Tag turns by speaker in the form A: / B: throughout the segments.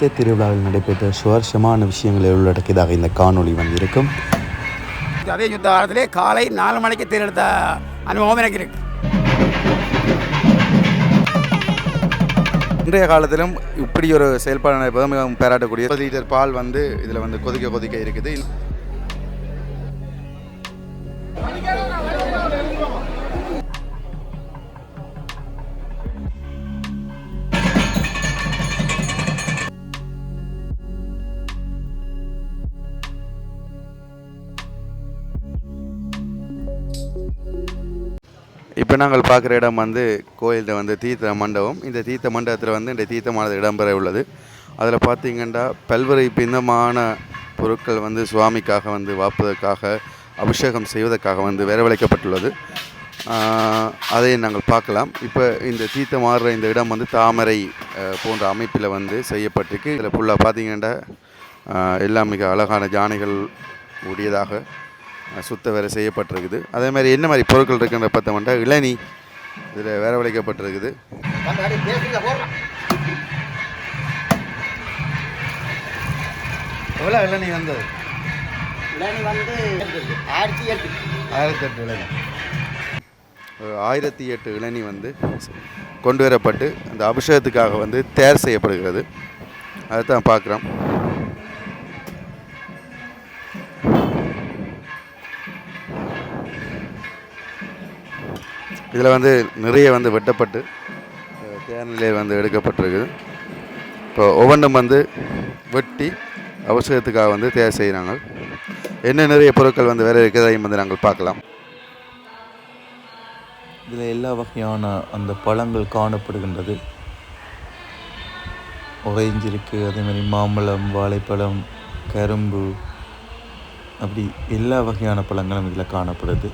A: தீர்த்த திருவிழாவில் நடைபெற்ற சுவாரஸ்யமான விஷயங்களை உள்ளடக்கியதாக இந்த காணொளி வந்திருக்கும்.
B: அதே யுத்த காலத்திலே காலை நாலு மணிக்கு தேர்ந்தெடுத்த அனுபவம் எனக்கு இருக்கு.
C: இன்றைய காலத்திலும் இப்படி ஒரு செயல்பாடு நடப்பது மிகவும் பாராட்டக்கூடிய. லிட்டர் பால் வந்து இதில் வந்து கொதிக்க கொதிக்க இருக்குது. இப்போ நாங்கள் பார்க்குற இடம் வந்து கோயிலில் வந்து தீர்த்த மண்டபம். இந்த தீர்த்த மண்டபத்தில் வந்து இந்த தீர்த்தமானது இடம்பெற உள்ளது. அதில் பார்த்தீங்கன்னா பல்வேறு பின்னமான பொருட்கள் வந்து சுவாமிக்காக வந்து வாப்பதற்காக அபிஷேகம் செய்வதற்காக வந்து வரவழைக்கப்பட்டுள்ளது. அதை நாங்கள் பார்க்கலாம். இப்போ இந்த தீர்த்தம் மாறுற இந்த இடம் வந்து தாமரை போன்ற அமைப்பில் வந்து செய்யப்பட்டிருக்கு. இதில் ஃபுல்லாக பார்த்தீங்கன்னா எல்லாம் மிக அழகான ஜானைகள் உடையதாக சுத்த வேறு செய்யப்பட்டிருக்குது. அதே மாதிரி என்ன மாதிரி பொருட்கள் இருக்குன்ற பார்த்தோம்னா இளநீ இதில் வரவழைக்கப்பட்டிருக்குது எவ்வளோ இளநீ வந்தது?
B: இளநீ வந்து ஆயிரத்தி எட்டு.
C: ஆயிரத்தி எட்டு இளநீ. ஆயிரத்தி எட்டு இளநீ வந்து கொண்டு வரப்பட்டு அந்த அபிஷேகத்துக்காக வந்து தயார் செய்யப்படுகிறது. அதை தான் பார்க்குறோம். இதில் வந்து நிறைய வந்து வெட்டப்பட்டு தேர்நிலை வந்து எடுக்கப்பட்டிருக்குது. இப்போ ஒவ்வொன்றும் வந்து வெட்டி அவசரத்துக்காக வந்து தேவை செய்கிறாங்க. என்ன நிறைய பொருட்கள் வந்து வேறு இருக்கிறதையும் வந்து நாங்கள் பார்க்கலாம்.
A: இதில் எல்லா வகையான அந்த பழங்கள் காணப்படுகின்றது. ஒரேஞ்சு இருக்குது அதேமாதிரி மாம்பழம் வாழைப்பழம் கரும்பு அப்படி எல்லா வகையான பழங்களும் இதில் காணப்படுது.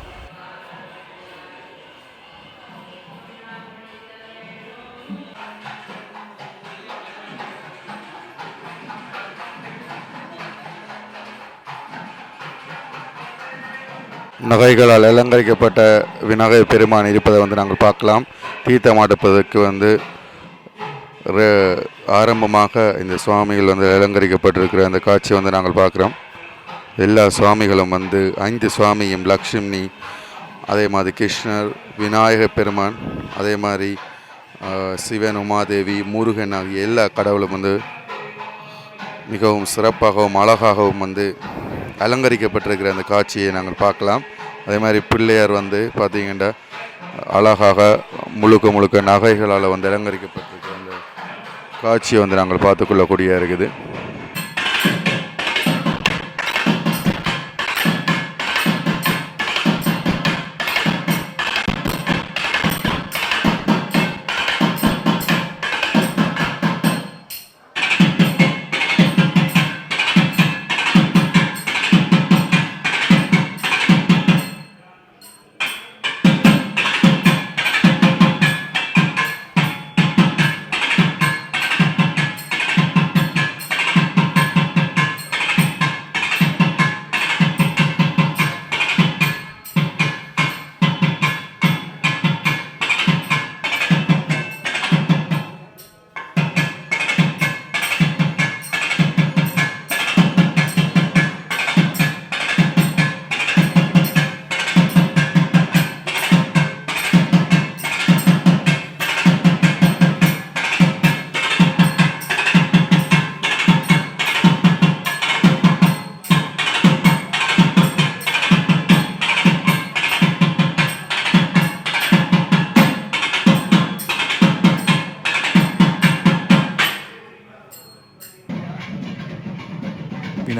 C: நகைகளால் அலங்கரிக்கப்பட்ட விநாயகர் பெருமான் இருப்பதை வந்து நாங்கள் பார்க்கலாம். தீர்த்தம் அடுப்பதற்கு வந்து ஆரம்பமாக இந்த சுவாமிகள் வந்து அலங்கரிக்கப்பட்டிருக்கிற அந்த காட்சியை வந்து நாங்கள் பார்க்குறோம். எல்லா சுவாமிகளும் வந்து ஐந்து சுவாமியும் லக்ஷ்மி அதே மாதிரி கிருஷ்ணர் விநாயகர் பெருமான் அதே மாதிரி சிவன் உமாதேவி முருகன் ஆகிய எல்லா கடவுளும் வந்து மிகவும் சிறப்பாகவும் அழகாகவும் வந்து அலங்கரிக்கப்பட்டிருக்கிற அந்த காட்சியை நாங்கள் பார்க்கலாம். அதே மாதிரி பிள்ளையார் வந்து பார்த்தீங்கன்னா அழகாக முழுக்க முழுக்க நகைகளால் வந்து அலங்கரிக்கப்பட்டிருக்கிற அந்த காட்சியை வந்து நாங்கள் பார்த்துக்கொள்ளக்கூடிய இருக்குது.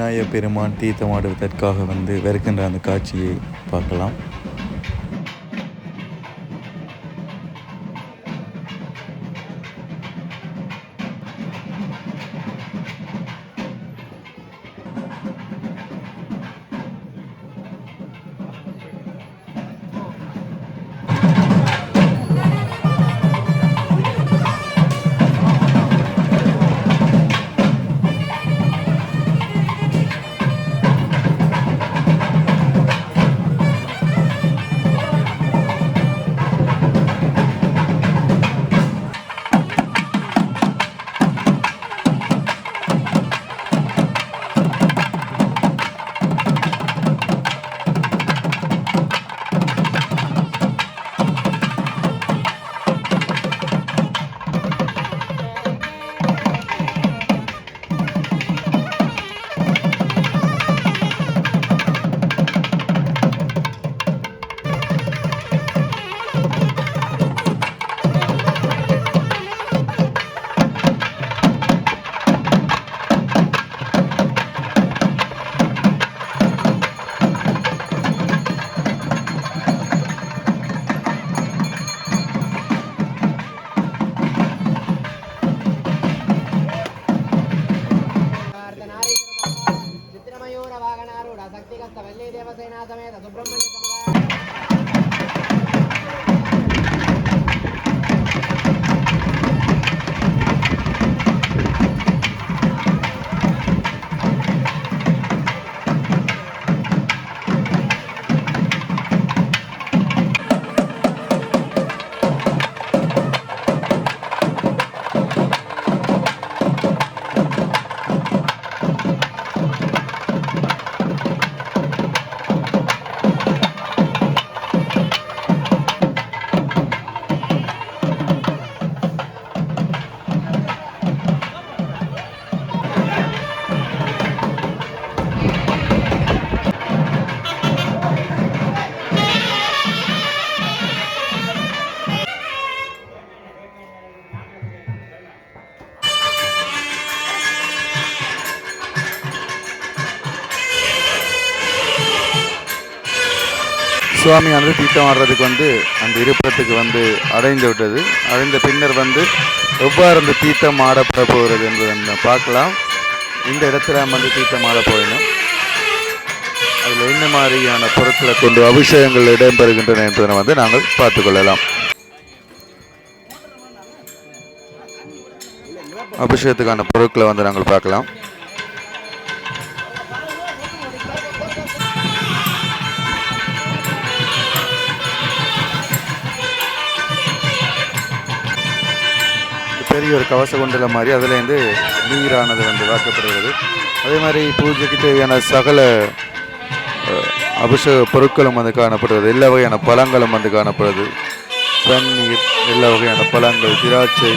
A: விநாயகர் பெருமான் தீர்த்தமாடுவதற்காக வந்து வெறுக்கின்ற அந்த காட்சியை பார்க்கலாம்.
C: சுவாமியானது தீர்த்தம் ஆடுறதுக்கு வந்து அந்த இருப்பிடத்துக்கு வந்து அடைந்து விட்டது. அடைந்த பின்னர் வந்து எவ்வாறு அந்த தீர்த்தம் ஆடப்பட போகிறது என்பதை நம்ம பார்க்கலாம். இந்த இடத்துல வந்து தீர்த்தம் ஆட போயிடும் அதில் என்ன மாதிரியான பொருட்களை கொண்டு அபிஷேகங்கள் இடம்பெறுகின்றன என்பதை வந்து நாங்கள் பார்த்துக்கொள்ளலாம் அபிஷேகத்துக்கான பொருட்களை வந்து நாங்கள் பார்க்கலாம். பெரிய ஒரு கவச குண்டலம் மாதிரி அதுலேருந்து நீரானது வந்து வாக்கப்படுகிறது அதே மாதிரி பூஜைக்கு தேவையான சகல அபிஷேக பொருட்களும் வந்து காணப்படுகிறது. எல்லா வகையான பழங்களும் வந்து காணப்படுது தண்ணீர் எல்லா வகையான பழங்கள் திராட்சை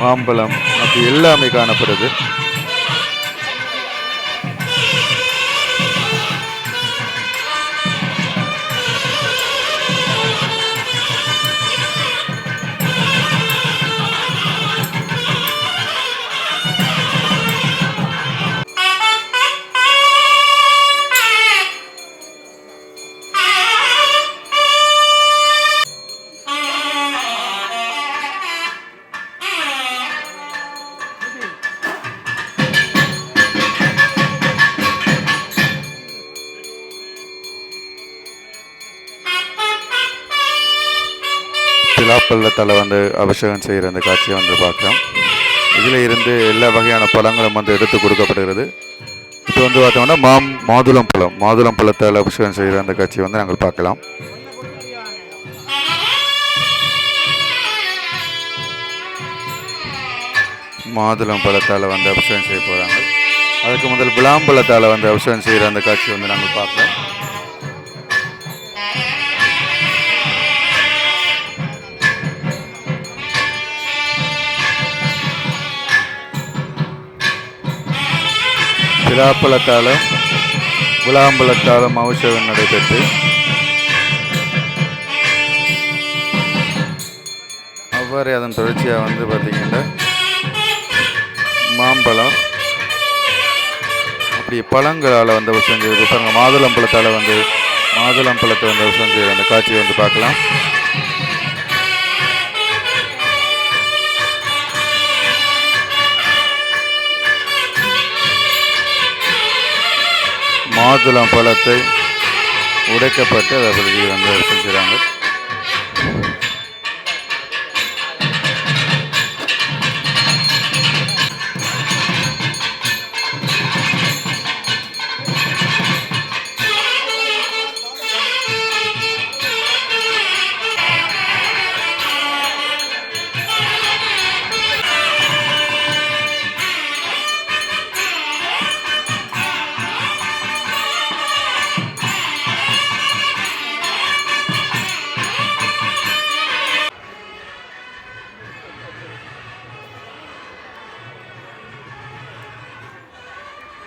C: மாம்பழம் அப்படி எல்லாமே காணப்படுது பிலாப்பள்ளத்தில் வந்து அபிஷேகம் செய்கிற அந்த காட்சியை வந்து பார்க்குறோம் இதில் இருந்து எல்லா வகையான பழங்களும் வந்து எடுத்து கொடுக்கப்படுகிறது. இப்போ வந்து பார்த்தோம்னா மாம் மாதுளம் பழம். மாதுளம் பழத்தால் அபிஷேகம் செய்கிற அந்த காட்சியை வந்து நாங்கள் பார்க்கலாம். மாதுளம் பழத்தால் வந்து அபிஷேகம் செய்ய போகிறாங்க. அதுக்கு முதல் விளாம்பழத்தால் வந்து அபிஷேகம் செய்கிற அந்த காட்சியை வந்து நாங்கள் பார்க்குறோம் பிலாப்பழத்தாலும் விளாம்பழத்தாலும் மகோத்சவம் நடைபெற்று அவ்வாறு அதன் தொடர்ச்சியாக வந்து பார்த்திங்கன்னா மாம்பழம் அப்படி பழங்களால் வந்து அபிஷேகம் செய்து பாருங்கள் மாதுளம்பழத்தால் வந்து மாதுளம்பழத்தை வந்து அபிஷேகம் செய்கிற அந்த காட்சியை வந்து பார்க்கலாம். மாதுளம் பழத்தை உடைக்கப்பட்டு அதை பிரதி வந்து செஞ்சுறாங்க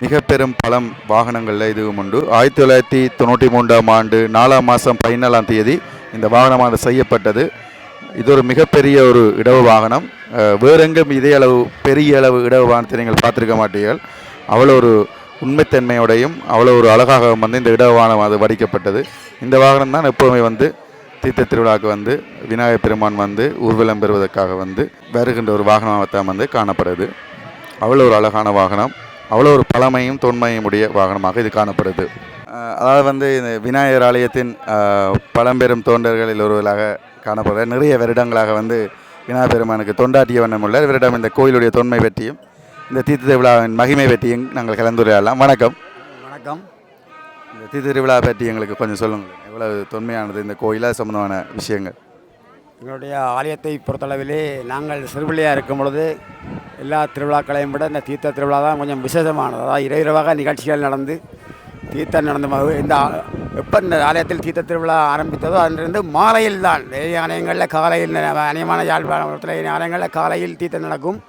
C: மிக பெரும் பழம் வாகனங்களில் இதுவும் உண்டு. ஆயிரத்தி தொள்ளாயிரத்தி தொண்ணூற்றி மூன்றாம் ஆண்டு நாலாம் மாதம் பதினாலாம் தேதி இந்த வாகனமானது செய்யப்பட்டது. இது ஒரு மிகப்பெரிய ஒரு இடவு வாகனம். வேறெங்கும் இதே அளவு பெரிய அளவு இடவு வாகனத்தை நீங்கள் பார்த்துருக்க மாட்டீர்கள். அவ்வளோ ஒரு உண்மைத்தன்மையோடையும் அவ்வளோ ஒரு அழகாக வந்து இந்த இடவு வாகனம் அது வடிக்கப்பட்டது. இந்த வாகனம் தான் எப்போவுமே வந்து தீர்த்த திருவிழாவுக்கு வந்து விநாயகர் பெருமான் வந்து ஊர்வலம் பெறுவதற்காக வந்து வருகின்ற ஒரு வாகனமாக வந்து காணப்படுது. அவ்வளோ ஒரு அழகான வாகனம். அவ்வளோ ஒரு பழமையும் தொன்மையும் உடைய வாகனமாக இது காணப்படுது. அதாவது வந்து இந்த விநாயகர் ஆலயத்தின் பழம்பெரும் தோண்டர்களில் ஒருவராக காணப்படுற நிறைய வருடங்களாக வந்து விநாயகர் பெருமானுக்கு தொண்டாற்றிய வண்ணம் உள்ள இவரிடம் இந்த கோயிலுடைய தொன்மை பற்றியும் இந்த தீர்த்த திருவிழாவின் மகிமை பற்றியும் நாங்கள் கலந்துரையாடலாம். வணக்கம்.
B: வணக்கம்.
C: இந்த தீர்த்த திருவிழா பற்றி எங்களுக்கு கொஞ்சம் சொல்லுங்கள் எவ்வளவு தொன்மையானது இந்த கோயிலா சம்பந்தமான விஷயங்கள்.
B: எங்களுடைய ஆலயத்தை பொறுத்தளவிலே நாங்கள் சிறுபிள்ளையாக இருக்கும் பொழுது எல்லா திருவிழாக்களையும் விட இந்த தீர்த்த திருவிழா தான் கொஞ்சம் விசேஷமானது. அதாவது இரவிரவாக நிகழ்ச்சிகள் நடந்து தீர்த்தம் நடந்த இந்த எப்போ இந்த ஆலயத்தில் தீர்த்த திருவிழா ஆரம்பித்ததோ அதிலிருந்து மாலையில் தான். நிறைய ஆலயங்களில் காலையில் ந- அநேகமான யாழ்ப்பாணத்தில் ஆலயங்களில் காலையில் தீர்த்தம் நடக்கும்.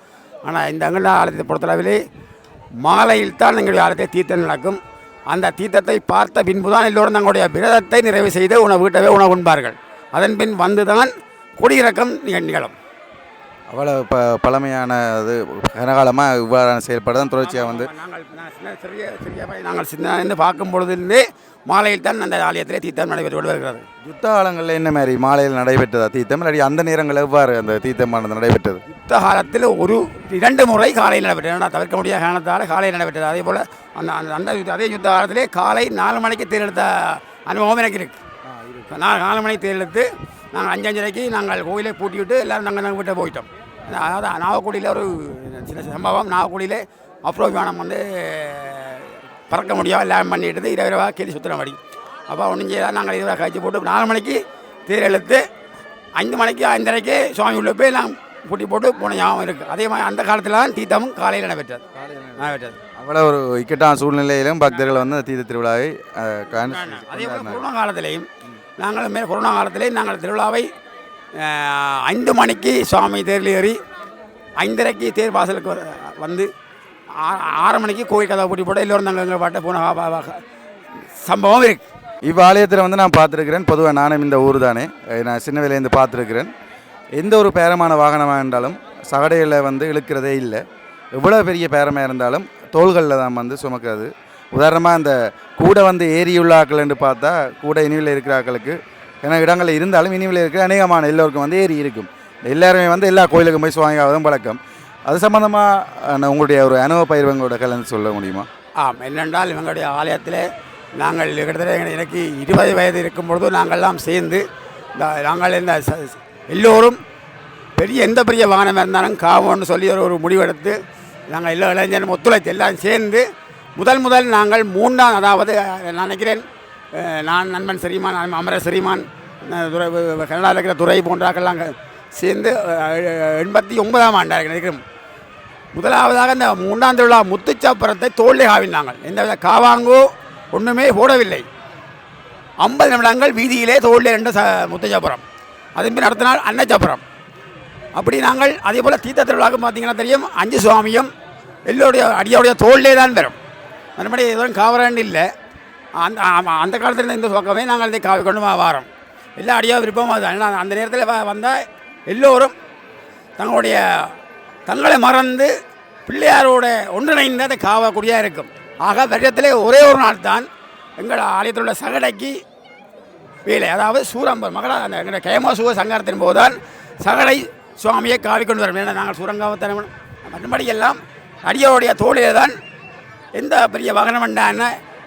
B: ஆனால் இந்த அங்கன ஆலயத்தை பொறுத்தளவிலே மாலையில் தான் எங்களுடைய ஆலயத்தை தீர்த்தம் நடக்கும். அந்த தீர்த்தத்தை பார்த்த பின்புதான் எல்லோரும் தங்களுடைய விரதத்தை நிறைவு செய்து உணவு வீட்டவே உணவு உண்பார்கள். அதன் பின் வந்துதான் குடியிறக்கம் நிக- நிகழும்
C: அவ்வளோ ப பழமையான அது கனகாலமாக இவ்வாறான செயல்பாடு தான் தொடர்ச்சியாக வந்து
B: நாங்கள் சிறிய சிறிய நாங்கள் சின்ன இருந்து பார்க்கும் பொழுதிலிருந்தே மாலையில் தான் அந்த ஆலயத்திலே தீர்த்தம் நடைபெற்று கொண்டு வருகிறது.
C: யுத்த காலங்களில் என்ன மாதிரி? மாலையில் நடைபெற்றதா தீர்த்தம்? இல்லாட்டி அந்த நேரங்கள் எவ்வாறு அந்த தீர்த்தமானது நடைபெற்றது?
B: யுத்த காலத்தில் ஒரு இரண்டு முறை காலையில் நடைபெற்றது. தவிர்க்க முடியாத காரணத்தால் காலையில் நடைபெற்றது. அதே போல் அந்த அந்த அதே யுத்த காலத்திலே காலை நாலு மணிக்கு தேர்ந்தெடுத்த அனுபவம் எனக்கு இருக்கு. நான் நாலு மணிக்கு தேர்ந்தெடுத்து நாங்கள் அஞ்சு அஞ்சரைக்கு நாங்கள் கோயிலை பூட்டிவிட்டு எல்லோரும் நாங்கள் நாங்கள் வீட்டை போயிட்டோம். அதாவது நாகக்குடியில் ஒரு சின்ன சம்பவம். நாகக்குடியில் அப்ரோ விமானம் வந்து பறக்க முடியாமல் லேண்ட் பண்ணிட்டு இரவு இரவாக கேலி சுற்றுற மாதிரி அப்போ ஒன்றும் செய்யலாம் நாங்கள் இரவாக கழிச்சு போட்டு நாலு மணிக்கு தேர் இழுத்து ஐந்து மணிக்கு ஐந்தரைக்கு சுவாமி உள்ள போய் நாங்கள் பூட்டி போட்டு போன ஞாபகம் இருக்குது அதே மாதிரி அந்த காலத்தில் தான் தீர்த்தமும் காலையில் நடைபெற்றது. நடைபெற்றது.
C: அவ்வளோ ஒரு இக்கட்டான சூழ்நிலையிலும் பக்தர்கள் வந்து தீர்த்த திருவிழாவை
B: அதே போல் கொரோனா காலத்திலையும் நாங்கள் மேல் கொரோனா காலத்திலே நாங்கள் திருவிழாவை ஐந்து மணிக்கு சுவாமி தேரில் ஏறி ஐந்தரைக்கு தேர் வாசலுக்கு வந்து ஆ- ஆறு மணிக்கு கோயில் கதை பூட்டி போட்டு எல்லோரும் நாங்கள் எங்கள் பாட்டை போன வா- சம்பவம்
C: இவ்வாலயத்தில் வந்து நான் பார்த்துருக்கிறேன். பொதுவாக நானும் இந்த ஊர் தானே நான் சின்ன வேலையிலேருந்து பார்த்துருக்கிறேன். எந்த ஒரு பேரமான வாகனமாக இருந்தாலும் சகடையில் வந்து இழுக்கிறதே இல்லை. எவ்வளோ பெரிய பேரமாக இருந்தாலும் தோள்களில் தான் வந்து சுமக்கிறது உதாரணமாக அந்த கூட வந்து ஏரியுள்ள என்று பார்த்தா கூட இனிவில் இருக்கிற ஆக்களுக்கு ஏன்னா இடங்களில் இருந்தாலும் இனிவில் இருக்கிற அநேகமான எல்லோருக்கும் வந்து ஏரி இருக்கும். எல்லாருமே வந்து எல்லா கோயிலுக்கும் போய் சுவாமியாவதும் பழக்கம். அது சம்மந்தமாக உங்களுடைய ஒரு அனுபவ பயிர்வங்களோட கலந்து சொல்ல முடியுமா?
B: ஆம் என்னென்றால் இவங்களுடைய ஆலயத்தில் நாங்கள் கிட்டத்தட்ட எனக்கு இருபது வயது இருக்கும் பொழுது நாங்கள்லாம் சேர்ந்து இந்த நாங்கள் இந்த எல்லோரும் பெரிய எந்த பெரிய வாகனம் இருந்தாலும் காவோன்னு சொல்லி ஒரு ஒரு முடிவெடுத்து நாங்கள் எல்லா இளைஞரும் ஒத்துழைத்து எல்லாம் சேர்ந்து முதல் முதல் நாங்கள் மூன்றாம் அதாவது நான் நினைக்கிறேன் நான் நண்பன் ஸ்ரீமான் அமர ஸ்ரீமான் துறை துரை கனடாவில் இருக்கிற துறை போன்றாக்கெல்லாம் சேர்ந்து எண்பத்தி ஒன்பதாம் ஆண்டாக நினைக்கிறோம். முதலாவதாக இந்த மூன்றாம் திருவிழா முத்துச்சாப்புரத்தை தோல்லை காவினாங்கள் எந்த காவாங்கோ ஒன்றுமே போடவில்லை. ஐம்பது நிமிடங்கள் வீதியிலே தோல்லை ரெண்டு ச முத்துச்சாப்புரம். அதன் பின் அடுத்த நாள் அன்னச்சாப்புரம். அப்படி நாங்கள் அதே போல் தீர்த்த திருவிழாவுக்கு பார்த்தீங்கன்னா தெரியும் அஞ்சு சுவாமியும் எல்லோருடைய அடியோடைய தோல்லே தான் வரும். மறுபடி எதுவும் காவரன் இல்லை. அந்த ஆமாம் அந்த காலத்தில் இருந்த இந்த பக்கமே நாங்கள் இதை காவி கொண்டு வா- வாரோம். எல்லா அடியாக விருப்பமாக அது ஏன்னா அந்த நேரத்தில் வந்தால் எல்லோரும் தங்களுடைய தங்களை மறந்து பிள்ளையாரோட ஒன்றிணைந்து அதை காவக்கூடியதாக இருக்கும். ஆக வருடத்தில் ஒரே ஒரு நாள் தான் எங்கள் ஆலயத்தில் உள்ள சகடைக்கு வேலை. அதாவது சூரம்பர் மகளா அந்த எங்களுடைய கேமசுவ சங்காரத்தின் போதுதான் சகடை சுவாமியை காவிக்கொண்டு வரும். ஏன்னா நாங்கள் சூரங்காவத்தனம் மற்றபடி எல்லாம் அடியோடைய தோளிலே தான் எந்த பெரிய வாகனம்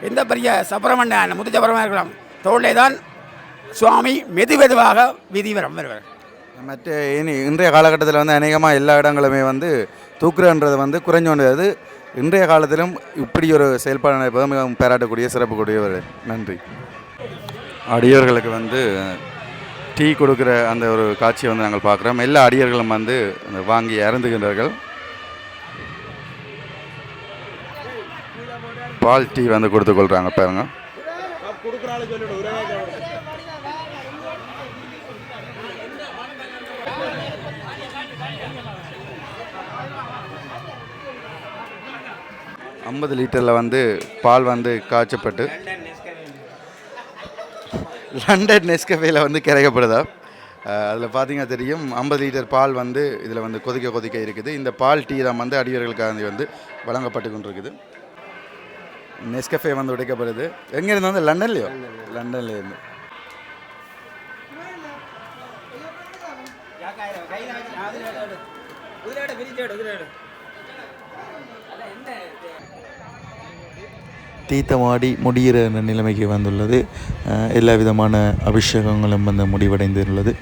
B: எந்த பெரிய சப்பரம் என்ன முத்துச்சப்பரமாக இருக்கலாம். தோளிலே தான் சுவாமி மெது மெதுவாக வீதி வரம் வருவார்.
C: மற்ற இனி இன்றைய காலகட்டத்தில் வந்து அநேகமாக எல்லா இடங்களுமே வந்து தூக்குறன்றது வந்து குறைஞ்சு கொண்டது இன்றைய காலத்திலும் இப்படி ஒரு செயல்பாடு நடப்பது மிகவும் பாராட்டக்கூடிய சிறப்புக்கூடிய ஒரு நன்றி. அடியர்களுக்கு வந்து டீ கொடுக்குற அந்த ஒரு காட்சியை வந்து நாங்கள் பார்க்குறோம். எல்லா அடியர்களும் வந்து வாங்கி இறந்துகின்றார்கள் பால் டீ வந்து கொடுத்து கொள்கிறாங்க பாருங்க. ஐம்பது லிட்டரில் வந்து பால் வந்து காய்ச்சப்பட்டு லண்டன் நெஸ்கஃபேயில் வந்து கிடைக்கப்படுதா அதில் பார்த்தீங்கன்னா தெரியும் ஐம்பது லிட்டர் பால் வந்து இதில் வந்து கொதிக்க கொதிக்க இருக்குது. இந்த பால் டீ தான் வந்து அடியவர்களுக்காக வந்து வழங்கப்பட்டு கொண்டிருக்குது. நெஸ்கஃபே வந்து உடைக்கப்படுது. எங்கேருந்து வந்து? லண்டன்லையோ லண்டன்ல இருந்து தீர்த்தமாடி முடிகிற நிலைமைக்கு வந்துள்ளது. எல்லா விதமான அபிஷேகங்களும் வந்து முடிவடைந்துள்ளது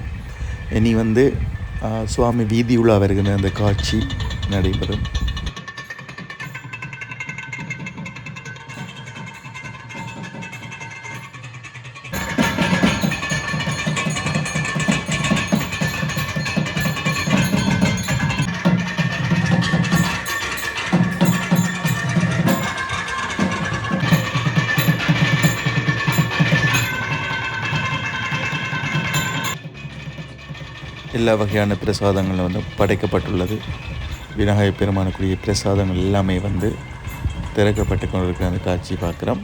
C: இனி வந்து சுவாமி வீதி உலா வருகிற அந்த காட்சி நடைபெறும். எல்லா வகையான பிரசாதங்களும் வந்து படைக்கப்பட்டுள்ளது. விநாயகர் பெருமானுக்குரிய பிரசாதங்கள் எல்லாமே வந்து திறக்கப்பட்டு கொண்டிருக்கிற அந்த காட்சி பார்க்குறோம்.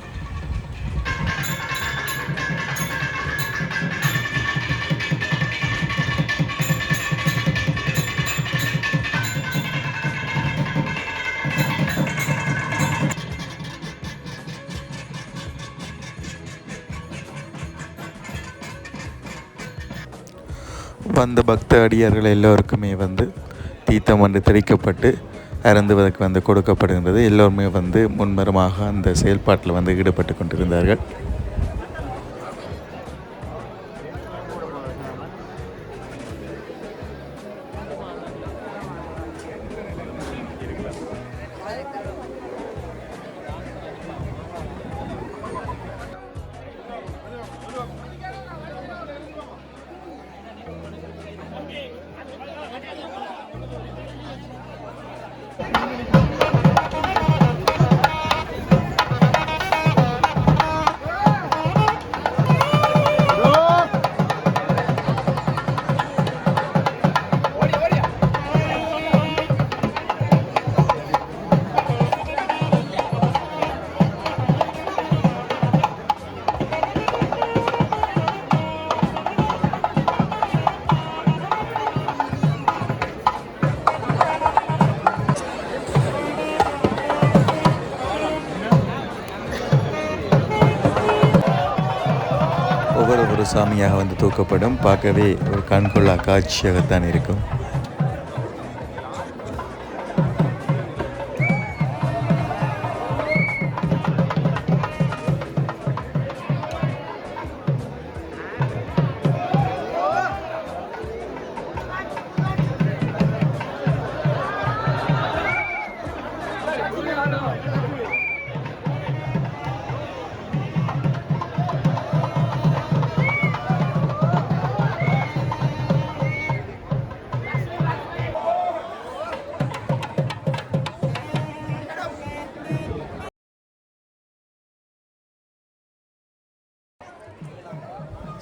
A: வந்த பக்த அடியார்கள் எல்லோருக்குமே வந்து தீர்த்தம் வந்து தெளிக்கப்பட்டு அறந்துவதற்கு வந்து கொடுக்கப்படுகின்றது. எல்லோருமே வந்து முன்மரமாக அந்த செயல்பாட்டில் வந்து ஈடுபட்டு கொண்டிருந்தார்கள். ஒரு சாமியாக வந்து தூக்கப்படும். பார்க்கவே ஒரு கண்கொள்ளா காட்சியாகத்தான் இருக்கும்.